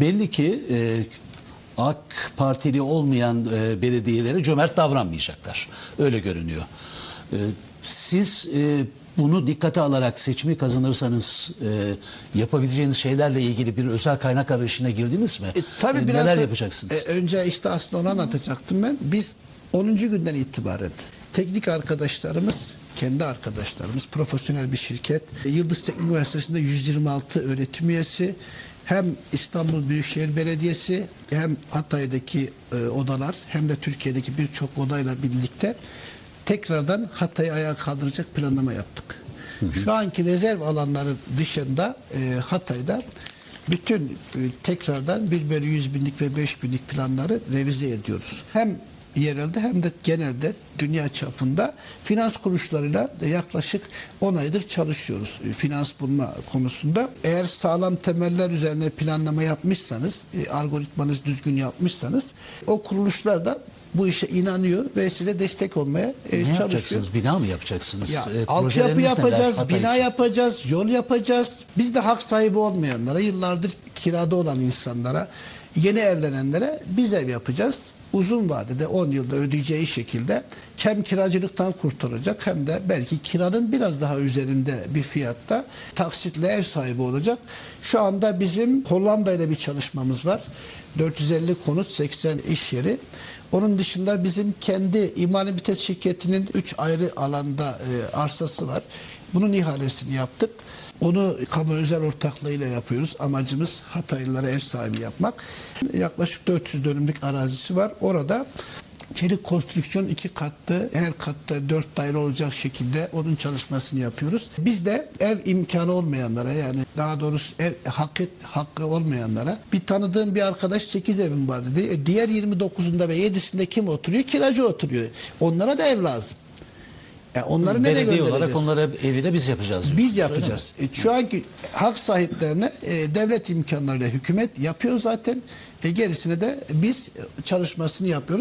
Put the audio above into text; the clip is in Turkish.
belli ki e, AK Partili olmayan e, belediyelere cömert davranmayacaklar. Öyle görünüyor. E, siz e, bunu dikkate alarak seçimi kazanırsanız e, yapabileceğiniz şeylerle ilgili bir özel kaynak arayışına girdiniz mi? E, tabii E, biraz neler yapacaksınız? e, önce işte aslında onu anlatacaktım ben. Biz 10. günden itibaren teknik arkadaşlarımız, kendi arkadaşlarımız, profesyonel bir şirket, Yıldız Teknik Üniversitesi'nde 126 öğretim üyesi, hem İstanbul Büyükşehir Belediyesi hem Hatay'daki e, odalar hem de Türkiye'deki birçok odayla birlikte tekrardan Hatay'ı ayağa kaldıracak planlama yaptık. Şu anki rezerv alanların dışında e, Hatay'da bütün e, tekrardan 1 bölü 100 binlik ve 5 binlik planları revize ediyoruz. Hem yerelde hem de genelde dünya çapında finans kuruluşlarıyla yaklaşık 10 aydır çalışıyoruz e, finans bulma konusunda. Eğer sağlam temeller üzerine planlama yapmışsanız, e, algoritmanız düzgün yapmışsanız o kuruluşlar da bu işe inanıyor ve size destek olmaya e, ne çalışıyor. yapacaksınız? Bina mı yapacaksınız? Ya, E, altyapı neler yapacağız, Hatay bina için? yapacağız, yol yapacağız. Biz de hak sahibi olmayanlara, yıllardır kirada olan insanlara, yeni evlenenlere biz ev yapacağız. Uzun vadede 10 yılda ödeyeceği şekilde hem kiracılıktan kurtaracak hem de belki kiranın biraz daha üzerinde bir fiyatta taksitle ev sahibi olacak. Şu anda bizim Hollanda ile bir çalışmamız var. 450 konut, 80 iş yeri. Onun dışında bizim kendi İmani Bitet şirketinin 3 ayrı alanda e, arsası var. Bunun ihalesini yaptık. Onu kamu özel ortaklığıyla yapıyoruz. Amacımız Hataylılara ev sahibi yapmak. Yaklaşık 400 dönümlük arazisi var. Orada çelik konstrüksiyon iki katlı, her katta dört daire olacak şekilde onun çalışmasını yapıyoruz. Biz de ev imkanı olmayanlara yani daha doğrusu ev hakkı, hakkı olmayanlara bir tanıdığım bir arkadaş 8 evim var dedi. E, diğer 29'unda ve 7'sinde kim oturuyor? Kiracı oturuyor. Onlara da ev lazım. E, onları nereye Belediye göndereceğiz? olarak onlara evi de biz yapacağız. Biz öyle mi? yapacağız. E, şu anki hak sahiplerine e, devlet imkanlarıyla hükümet yapıyor zaten. E, gerisine de biz çalışmasını yapıyoruz.